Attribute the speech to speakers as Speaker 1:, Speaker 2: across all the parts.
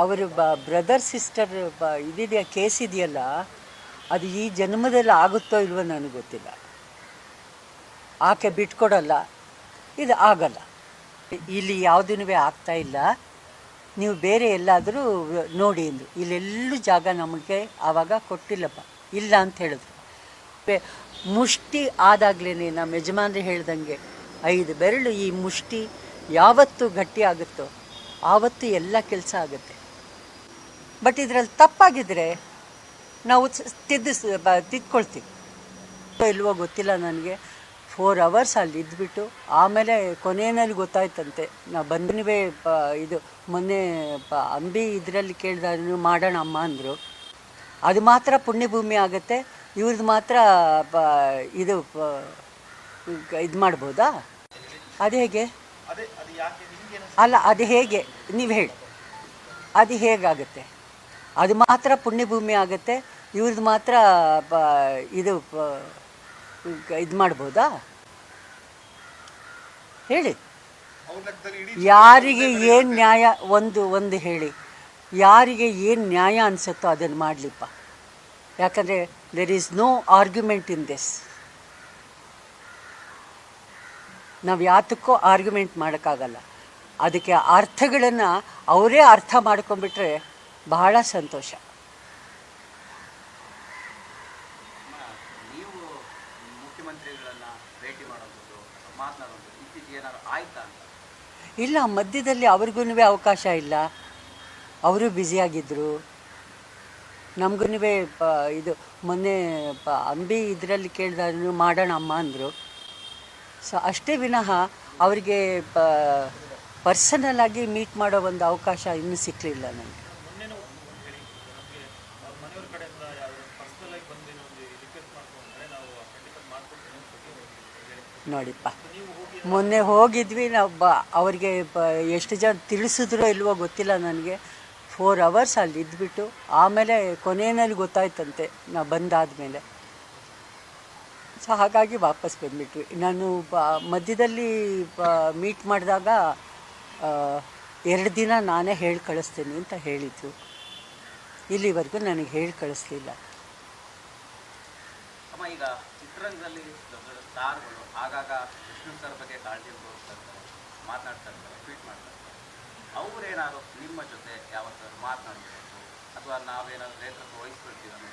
Speaker 1: ಅವರು ಬ brother sister ಬ, ಇದಿದೆಯಾ ಕೇಸ್ ಇದೆಯಲ್ಲ, ಅದು ಈ ಜನ್ಮದಲ್ಲಿ ಆಗುತ್ತೋ ಇಲ್ವೋ ನನಗೆ ಗೊತ್ತಿಲ್ಲ. ಆಕೆ ಬಿಟ್ಕೊಡಲ್ಲ, ಇದು ಆಗಲ್ಲ. ಇಲ್ಲಿ ಯಾವುದೂ ಆಗ್ತಾ ಇಲ್ಲ. ನೀವು ಬೇರೆ ಎಲ್ಲಾದರೂ ನೋಡಿ ಎಂದು. ಇಲ್ಲೆಲ್ಲೂ ಜಾಗ ನಮಗೆ ಆವಾಗ ಕೊಟ್ಟಿಲ್ಲಪ್ಪ. ಇಲ್ಲ ಅಂತ ಹೇಳಿದ್ರು. ಮುಷ್ಟಿ ಆದಾಗ್ಲೇ ನಮ್ಮ ಯಜಮಾನ್ರು ಹೇಳ್ದಂಗೆ, ಐದು ಬೆರಳು ಈ ಮುಷ್ಟಿ ಯಾವತ್ತು ಗಟ್ಟಿ ಆಗುತ್ತೋ ಆವತ್ತು ಎಲ್ಲ ಕೆಲಸ ಆಗುತ್ತೆ. ಬಟ್ ಇದರಲ್ಲಿ ತಪ್ಪಾಗಿದ್ದರೆ ನಾವು ತಿದ್ದಿಸ್ ತಿದ್ಕೊಳ್ತೀವಿ. ಇಲ್ವೋ ಗೊತ್ತಿಲ್ಲ ನನಗೆ. ಫೋರ್ ಅವರ್ಸ್ ಅಲ್ಲಿ ಇದ್ಬಿಟ್ಟು ಆಮೇಲೆ ಕೊನೆಯಲ್ಲಿ ಗೊತ್ತಾಯ್ತಂತೆ. ನಾವು ಪ ಇದು ಮೊನ್ನೆ ಅಂಬಿ ಇದರಲ್ಲಿ ಕೇಳಿದ್ರು ಮಾಡೋಣ ಅಮ್ಮ ಅಂದರು. ಅದು ಮಾತ್ರ ಪುಣ್ಯಭೂಮಿ ಆಗುತ್ತೆ. ಇವ್ರದ್ದು ಮಾತ್ರ ಇದು ಇದು ಮಾಡ್ಬೋದಾ? ಅದು ಹೇಗೆ? ಅಲ್ಲ, ಅದು ಹೇಗೆ? ನೀವು ಹೇಳಿ. ಅದು ಹೇಗಾಗುತ್ತೆ? ಅದು ಮಾತ್ರ ಪುಣ್ಯಭೂಮಿ ಆಗುತ್ತೆ ಇವ್ರದ್ದು ಮಾತ್ರ ಇದು ಇದು ಮಾಡ್ಬೋದಾ? ಹೇಳಿ. ಯಾರಿಗೆ ಏನು ನ್ಯಾಯ, ಒಂದು ಒಂದು ಹೇಳಿ. ಯಾರಿಗೆ ಏನು ನ್ಯಾಯ ಅನಿಸುತ್ತೋ ಅದನ್ನು ಮಾಡಲಿಪ್ಪ. ಯಾಕಂದರೆ there is no argument in this ನಾವು ಯಾತಕ್ಕೂ ಆರ್ಗ್ಯುಮೆಂಟ್ ಮಾಡೋಕ್ಕಾಗಲ್ಲ. ಅದಕ್ಕೆ ಅರ್ಥಗಳನ್ನು ಅವರೇ ಅರ್ಥ ಮಾಡ್ಕೊಂಡ್ಬಿಟ್ರೆ ಬಹಳ ಸಂತೋಷ. ಇಲ್ಲ ಮಧ್ಯದಲ್ಲಿ ಅವ್ರಿಗೂ ಅವಕಾಶ ಇಲ್ಲ. ಅವರು ಬ್ಯುಸಿಯಾಗಿದ್ದರು ನಮಗೂ ಇದು ಮೊನ್ನೆ ಅಂಬಿ ಇದರಲ್ಲಿ ಕೇಳಿದಾಗ ಮಾಡೋಣ ಅಮ್ಮ ಅಂದರು. ಸೊ ಅಷ್ಟೇ ವಿನಃ ಅವರಿಗೆ ಪ ಪರ್ಸನಲ್ ಆಗಿ ಮೀಟ್ ಮಾಡೋ ಒಂದು ಅವಕಾಶ ಇನ್ನೂ ಸಿಕ್ಕಲಿಲ್ಲ ನನಗೆ. ನೋಡಿಪ್ಪ. ಮೊನ್ನೆ ಹೋಗಿದ್ವಿ ನಾವು ಬ ಅವ್ರಿಗೆ ಬ ಎಷ್ಟು ಜನ ತಿಳಿಸಿದ್ರೋ ಇಲ್ವೋ ಗೊತ್ತಿಲ್ಲ ನನಗೆ. ಫೋರ್ ಅವರ್ಸ್ ಅಲ್ಲಿ ಇದ್ಬಿಟ್ಟು ಆಮೇಲೆ ಕೊನೆಯಲ್ಲಿ ಗೊತ್ತಾಯ್ತಂತೆ ನಾವು ಬಂದಾದಮೇಲೆ. ಸೊ ಹಾಗಾಗಿ ವಾಪಸ್ ಬಂದ್ಬಿಟ್ವಿ. ನಾನು ಬ ಮಧ್ಯದಲ್ಲಿ ಬ ಮೀಟ್ ಮಾಡಿದಾಗ ಎರಡು ದಿನ ನಾನೇ ಹೇಳಿ ಕಳಿಸ್ತೀನಿ ಅಂತ ಹೇಳಿದ್ರು. ಇಲ್ಲಿವರೆಗೂ ನನಗೆ ಹೇಳಿ ಕಳಿಸ್ಲಿಲ್ಲ.
Speaker 2: ಅಮ್ಮ ಈಗ ಚಿತ್ರರಂಗದಲ್ಲಿ ಸ್ಟಾರ್ಗಳು ಆಗಾಗ ವಿಷ್ಣು ಸರ್ ಬಗ್ಗೆ ಕಾಳಜಿ ತೋರಿಸ್ತಾ ಇರ್ತಾರೆ ಮಾತನಾಡ್ತಾ ಇರ್ತಾರೆ ಟ್ವೀಟ್ ಮಾಡ್ತಾ ಇರ್ತಾರೆ ಅವ್ರೇನಾದ್ರು ನಿಮ್ಮ ಜೊತೆ ಯಾವತ್ತಾದ್ರು ಮಾತನಾಡಬೇಕು ಅಥವಾ ನಾವೇನಾದ್ರು ನೇತೃತ್ವ ವಹಿಸ್ಕೊಳ್ತೀವಿ ಅಂತ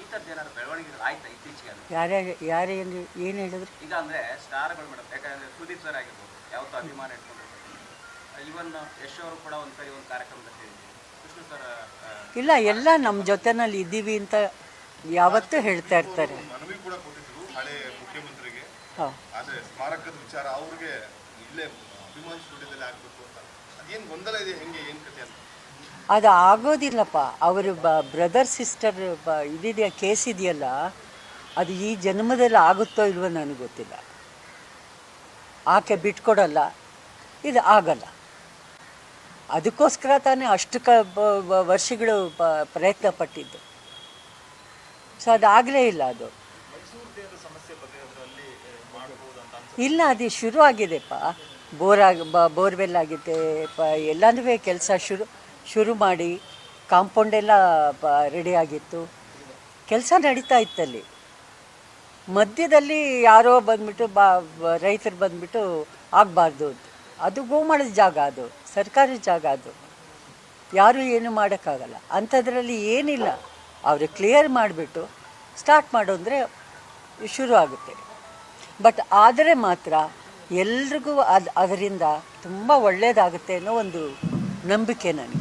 Speaker 2: ಈ ಥರದ್ದು ಏನಾದ್ರು ಬೆಳವಣಿಗೆಗಳು ಆಯ್ತಾ ಇತ್ತೀಚೆಗೆ ಅಂದ್ರೆ
Speaker 1: ಯಾರ್ಯಾರು ಯಾರೇನು ಏನು ಹೇಳಿದ್ರು?
Speaker 2: ಈಗ ಅಂದ್ರೆ ಸ್ಟಾರ್ಗಳು ಮೇಡಮ್ ಯಾಕಂದ್ರೆ ಸುದೀಪ್ ಸರ್ ಆಗಿರ್ಬೋದು ಯಾವತ್ತು ಅಭಿಮಾನ ಇಟ್ಕೊಂಡಿರ್ಬೋದು. ಇವನ್ ಯಶ್ ಅವರು ಕೂಡ ಒಂದ್ಸರಿ ಒಂದು ಕಾರ್ಯಕ್ರಮದಲ್ಲಿ ಹೇಳಿದ್ರು ವಿಷ್ಣು ಸರ್
Speaker 1: ಇಲ್ಲ ಎಲ್ಲ ನಮ್ಮ ಜೊತೆನಲ್ಲಿ ಇದ್ದೀವಿ ಅಂತ ಯಾವತ್ತೂ ಹೇಳ್ತಾ ಇರ್ತಾರೆ.
Speaker 3: ಮನವಿ ಕೂಡ ಕೊಟ್ಟಿದ್ರು ಹಳೆ ಮುಖ್ಯಮಂತ್ರಿಗೆ.
Speaker 1: ಹಾಂ.
Speaker 3: ಆದ್ರೆ ಸ್ಮಾರಕದ ವಿಚಾರ ಅವ್ರಿಗೆ ಇಲ್ಲೇ ಅಭಿಮಾನ ಸ್ಟುಡಿಯೋದಲ್ಲಿ ಆಗ್ಬೇಕು ಅಂತ. ಅದೇನು ಗೊಂದಲ ಇದೆ ಹೆಂಗೆ ಏನ್ ಕತೆ ಅಂತ?
Speaker 1: ಅದು ಆಗೋದಿಲ್ಲಪ್ಪ. ಅವರು ಬ ಬ್ರದರ್ ಸಿಸ್ಟರ್ ಬ ಇದೆಯಾ ಕೇಸ್ ಇದೆಯಲ್ಲ ಅದು ಈ ಜನ್ಮದಲ್ಲಿ ಆಗುತ್ತೋ ಇಲ್ವೋ ನನಗೆ ಗೊತ್ತಿಲ್ಲ. ಆಕೆ ಬಿಟ್ಕೊಡಲ್ಲ ಇದು ಆಗಲ್ಲ. ಅದಕ್ಕೋಸ್ಕರ ತಾನೇ ಅಷ್ಟು ಕ ವರ್ಷಗಳು ಪ್ರಯತ್ನ ಪಟ್ಟಿದ್ದು. ಸೊ ಅದಾಗಲೇ ಇಲ್ಲ ಅದು. ಇಲ್ಲ, ಅದು ಶುರು ಆಗಿದೆಪ್ಪ. ಬೋರಾಗಿ ಬ ಬೋರ್ವೆಲ್ ಆಗಿದೆ. ಪ ಎಲ್ಲನೂ ಕೆಲಸ ಶುರು ಶುರು ಮಾಡಿ ಕಾಂಪೌಂಡ್ ಎಲ್ಲ ಪ ರೆಡಿ ಆಗಿತ್ತು. ಕೆಲಸ ನಡೀತಾ ಇತ್ತಲ್ಲಿ. ಮಧ್ಯದಲ್ಲಿ ಯಾರೋ ಬಂದ್ಬಿಟ್ಟು ಬಾ ರೈತರು ಬಂದ್ಬಿಟ್ಟು ಆಗಬಾರ್ದು ಅದು ಗೋಮಾಳದ ಜಾಗ ಅದು ಸರ್ಕಾರಿ ಜಾಗ ಅದು. ಯಾರೂ ಏನು ಮಾಡೋಕ್ಕಾಗಲ್ಲ. ಅಂಥದ್ರಲ್ಲಿ ಏನಿಲ್ಲ. ಅವರು ಕ್ಲಿಯರ್ ಮಾಡಿಬಿಟ್ಟು ಸ್ಟಾರ್ಟ್ ಮಾಡು ಅಂದರೆ ಶುರು ಆಗುತ್ತೆ. ಬಟ್ ಆದರೆ ಮಾತ್ರ ಎಲ್ರಿಗೂ ಅದು ಅದರಿಂದ ತುಂಬ ಒಳ್ಳೆಯದಾಗುತ್ತೆ ಅನ್ನೋ ಒಂದು ನಂಬಿಕೆ ನನಗೆ.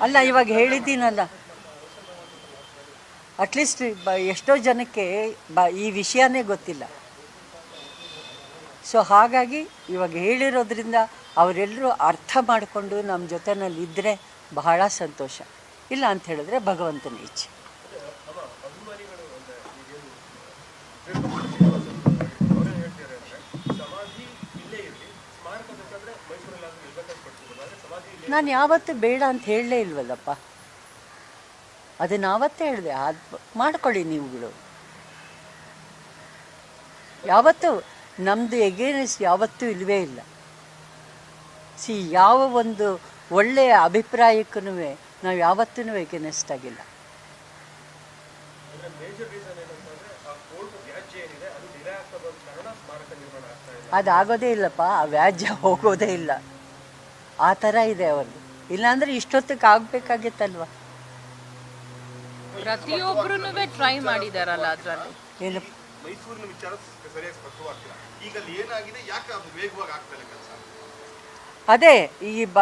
Speaker 1: ಅಲ್ಲ ಇವಾಗ ಹೇಳಿದ್ದೀನಲ್ಲ. ಅಟ್ಲೀಸ್ಟ್ ಬ, ಎಷ್ಟೋ ಜನಕ್ಕೆ, ಬ, ಈ ವಿಷಯನೇ ಗೊತ್ತಿಲ್ಲ. ಸೊ ಹಾಗಾಗಿ ಇವಾಗ ಹೇಳಿರೋದ್ರಿಂದ ಅವರೆಲ್ಲರೂ ಅರ್ಥ ಮಾಡಿಕೊಂಡು ನಮ್ಮ ಜೊತೆನಲ್ಲಿ ಇದ್ದರೆ ಬಹಳ ಸಂತೋಷ. ಇಲ್ಲ ಅಂತ ಹೇಳಿದ್ರೆ ಭಗವಂತನ ಇಚ್ಛೆ. ನಾನು ಯಾವತ್ತೂ ಬೇಡ ಅಂತ ಹೇಳಲೇ ಇಲ್ವಲ್ಲಪ್ಪ. ಅದನ್ನ ಆವತ್ತೇ ಹೇಳಿದೆ ಅದು ಮಾಡ್ಕೊಳ್ಳಿ ನೀವುಗಳು. ಯಾವತ್ತೂ ನಮ್ಮದು ಎಗೇನೆಸ್ ಯಾವತ್ತೂ ಇಲ್ಲವೇ ಇಲ್ಲ. ಸಿ ಯಾವ ಒಂದು ಒಳ್ಳೆಯ ಅಭಿಪ್ರಾಯಕ್ಕೂ ನಾವು ಯಾವತ್ತೂ ಎಗೇನೆಸ್ಟ್ ಆಗಿಲ್ಲ. ಅದಾಗೋದೇ ಇಲ್ಲಪ್ಪ ಆ ವ್ಯಾಜ್ಯ ಹೋಗೋದೇ ಇಲ್ಲ. ಆ ಥರ ಇದೆ ಅವರು ಇಲ್ಲಾಂದ್ರೆ ಇಷ್ಟೊತ್ತಿಗೆ ಆಗಬೇಕಾಗಿತ್ತಲ್ವ
Speaker 4: ಪ್ರತಿಯೊಬ್ಬರೂ ಟ್ರೈ ಮಾಡಿದಾರಲ್ಲ ಅದರಲ್ಲಿ.
Speaker 1: ಏನು?
Speaker 3: ಮೈಸೂರಿನ ವಿಚಾರ ಸರಿಯಾಗಿ ಸ್ಪಷ್ಟವಾಗ್ತಿಲ್ಲ. ಈಗ ಅಲ್ಲಿ ಏನಾಗಿದೆ? ಯಾಕೆ ಅದು ವೇಗವಾಗಿ ಆಗ್ತಾ ಇಲ್ಲ ಕೆಲಸ?
Speaker 1: ಅದೇ ಈ ಬ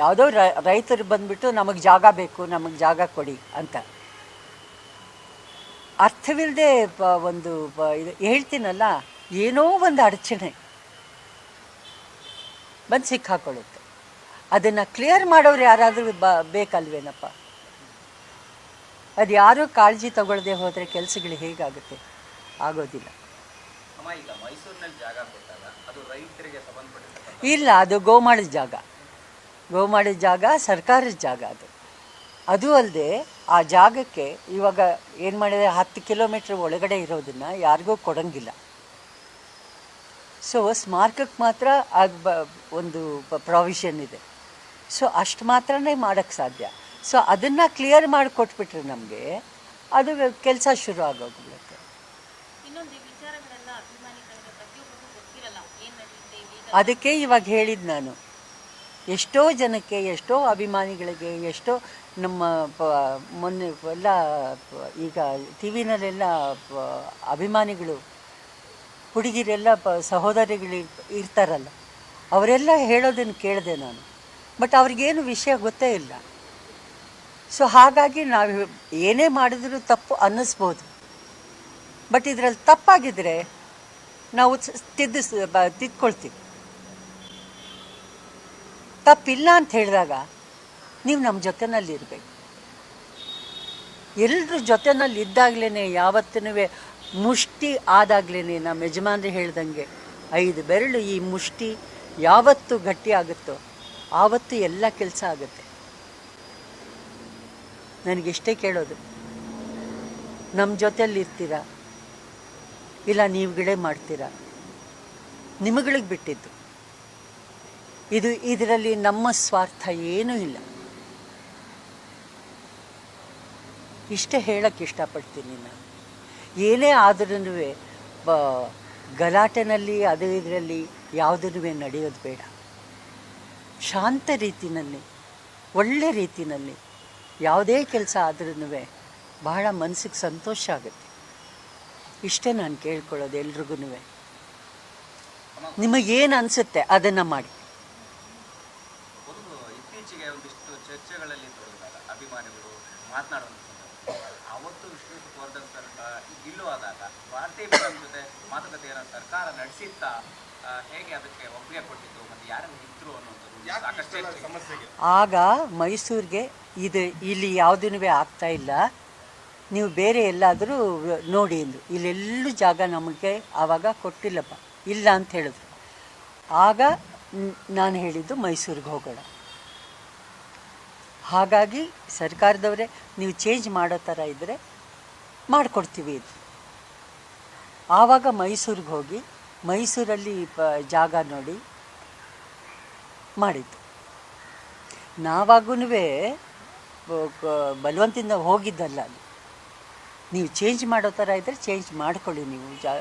Speaker 1: ಯಾವುದೋ ರೈತರು ಬಂದ್ಬಿಟ್ಟು ನಮಗೆ ಜಾಗ ಬೇಕು ನಮಗೆ ಜಾಗ ಕೊಡಿ ಅಂತ. ಅರ್ಥವಿಲ್ಲದೆ ಒಂದು ಇದು ಹೇಳ್ತೀನಲ್ಲ ಏನೋ ಒಂದು ಅಡಚಣೆ ಬಂದು ಸಿಕ್ಕಾಕೊಳ್ಳುತ್ತೆ. ಅದನ್ನು ಕ್ಲಿಯರ್ ಮಾಡೋರು ಯಾರಾದರೂ ಬ ಬೇಕಲ್ವೇನಪ್ಪ? ಅದು ಯಾರೂ ಕಾಳಜಿ ತಗೊಳ್ಳದೆ ಹೋದರೆ ಕೆಲಸಗಳು ಹೇಗಾಗುತ್ತೆ? ಆಗೋದಿಲ್ಲ. ಇಲ್ಲ ಅದು ಗೋಮಾಳದ ಜಾಗ. ಗೋಮಾಳದ ಜಾಗ ಸರ್ಕಾರದ ಜಾಗ ಅದು. ಅದು ಅಲ್ಲದೆ ಆ ಜಾಗಕ್ಕೆ ಇವಾಗ ಏನು ಮಾಡಿದೆ ಹತ್ತು ಕಿಲೋಮೀಟ್ರ್ ಒಳಗಡೆ ಇರೋದನ್ನು ಯಾರಿಗೂ ಕೊಡಂಗಿಲ್ಲ. ಸೊ ಸ್ಮಾರಕಕ್ಕೆ ಮಾತ್ರ ಅದು ಒಂದು ಪ್ರಾವಿಷನ್ ಇದೆ. ಸೊ ಅಷ್ಟು ಮಾತ್ರನೇ ಮಾಡೋಕ್ಕೆ ಸಾಧ್ಯ. ಸೊ ಅದನ್ನು ಕ್ಲಿಯರ್ ಮಾಡಿ ಕೊಟ್ಬಿಟ್ರೆ ನಮಗೆ. ಅದು ಕೆಲಸ ಶುರು ಆಗೋಗ್ಬಿಡುತ್ತೆ. ಅದಕ್ಕೆ ಇವಾಗ ಹೇಳಿದ್ದು ನಾನು. ಎಷ್ಟೋ ಜನಕ್ಕೆ ಎಷ್ಟೋ ಅಭಿಮಾನಿಗಳಿಗೆ ಎಷ್ಟೋ ನಮ್ಮ ಪ- ಮೊನ್ನೆ ಎಲ್ಲ ಈಗ ಟಿ ವಿನಲ್ಲೆಲ್ಲ ಅಭಿಮಾನಿಗಳು ಹುಡುಗಿರೆಲ್ಲ ಪ ಸಹೋದರಿಗಳು ಇರ್ತಾರಲ್ಲ. ಅವರೆಲ್ಲ ಹೇಳೋದನ್ನು ಕೇಳಿದೆ ನಾನು. ಬಟ್ ಅವ್ರಿಗೇನು ವಿಷಯ ಗೊತ್ತೇ ಇಲ್ಲ. ಸೊ ಹಾಗಾಗಿ ನಾವು ಏನೇ ಮಾಡಿದರೂ ತಪ್ಪು ಅನ್ನಿಸ್ಬೋದು. ಬಟ್ ಇದರಲ್ಲಿ ತಪ್ಪಾಗಿದ್ದರೆ ನಾವು ತಿದ್ದಿಸ್ ತಿದ್ಕೊಳ್ತೀವಿ. ತಪ್ಪಿಲ್ಲ ಅಂತ ಹೇಳಿದಾಗ ನೀವು ನಮ್ಮ ಜೊತೆನಲ್ಲಿ ಇರಬೇಕು. ಎಲ್ಲರ ಜೊತೆನಲ್ಲಿ ಇದ್ದಾಗಲೇ ಯಾವತ್ತೂ ಮುಷ್ಟಿ ಆದಾಗ್ಲೇ ನಮ್ಮ ಯಜಮಾನ್ರು ಹೇಳ್ದಂಗೆ ಐದು ಬೆರಳು ಈ ಮುಷ್ಟಿ ಯಾವತ್ತು ಗಟ್ಟಿ ಆಗುತ್ತೋ, ಆವತ್ತು ಎಲ್ಲ ಕೆಲಸ ಆಗುತ್ತೆ. ನನಗಿಷ್ಟೇ ಕೇಳೋದು ನಮ್ಮ ಜೊತೆಯಲ್ಲಿ ಇರ್ತೀರಾ ಇಲ್ಲ ನೀವುಗಳೇ ಮಾಡ್ತೀರಾ? ನಿಮಗಳಿಗೆ ಬಿಟ್ಟಿದ್ದು. ಇದು, ಇದರಲ್ಲಿ ನಮ್ಮ ಸ್ವಾರ್ಥ ಏನೂ ಇಲ್ಲ. ಇಷ್ಟೇ ಹೇಳಕ್ಕೆ ಇಷ್ಟಪಡ್ತೀನಿ ನಾನು. ಏನೇ ಆದ್ರೂ ಬ, ಗಲಾಟೆನಲ್ಲಿ, ಅದು ಇದರಲ್ಲಿ ಯಾವುದನ್ನು ನಡೆಯೋದು ಬೇಡ. ಶಾಂತ ರೀತಿನಲ್ಲಿ, ಒಳ್ಳೆ ರೀತಿನಲ್ಲಿ ಯಾವುದೇ ಕೆಲಸ ಆದ್ರೂ ಬಹಳ ಮನಸ್ಸಿಗೆ ಸಂತೋಷ ಆಗುತ್ತೆ. ಇಷ್ಟೇ ನಾನು ಕೇಳ್ಕೊಳ್ಳೋದು ಎಲ್ರಿಗೂ ನಿಮಗೇನು ಅನಿಸುತ್ತೆ ಅದನ್ನು ಮಾಡಿ.
Speaker 2: ಇತ್ತೀಚೆಗೆ ಒಂದಿಷ್ಟು ಚರ್ಚೆಗಳಲ್ಲಿ ಅಭಿಮಾನಿಗಳು ಮಾತನಾಡುವಂಥ ಸಂದರ್ಭ ಅವತ್ತು ವಿಷ್ಣು ವರ್ಧನ್ ಸರ್ ಇಲ್ಲವಾದಾಗ ಭಾರತೀಯ ಮೇಡಮ್ ಜೊತೆ ಮಾತುಕತೆಯನ್ನು ಸರ್ಕಾರ ನಡೆಸಿತ್ತಾ ಹೇಗೆ ಅದಕ್ಕೆ ಒಪ್ಪಿಗೆ ಕೊಟ್ಟಿತ್ತು ಮತ್ತು ಯಾರನ್ನು ಇದ್ರು ಅನ್ನೋದು
Speaker 3: ಸಮಸ್ಯೆಗೆ?
Speaker 1: ಆಗ ಮೈಸೂರಿಗೆ ಇದು ಇಲ್ಲಿ ಯಾವುದೂ ಆಗ್ತಾ ಇಲ್ಲ. ನೀವು ಬೇರೆ ಎಲ್ಲಾದರೂ ನೋಡಿ ಎಂದು ಇಲ್ಲೆಲ್ಲೂ ಜಾಗ ನಮಗೆ ಆವಾಗ ಕೊಟ್ಟಿಲ್ಲಪ್ಪ. ಇಲ್ಲ ಅಂತ ಹೇಳಿದ್ರು. ಆಗ ನಾನು ಹೇಳಿದ್ದು ಮೈಸೂರಿಗೆ ಹೋಗೋಣ. ಹಾಗಾಗಿ ಸರ್ಕಾರದವರೇ ನೀವು ಚೇಂಜ್ ಮಾಡೋ ಥರ ಇದ್ದರೆ ಮಾಡಿಕೊಡ್ತೀವಿ ಇದು. ಆವಾಗ ಮೈಸೂರಿಗೆ ಹೋಗಿ ಮೈಸೂರಲ್ಲಿ ಪ ಜಾಗ ನೋಡಿ ಮಾಡಿದ್ದು. ನಾವಾಗೂ ಬಲವಂತಿಂದ ಹೋಗಿದ್ದಲ್ಲ ಅದು. ನೀವು ಚೇಂಜ್ ಮಾಡೋ ಥರ ಇದ್ದರೆ ಚೇಂಜ್ ಮಾಡ್ಕೊಳ್ಳಿ ನೀವು ಜಾ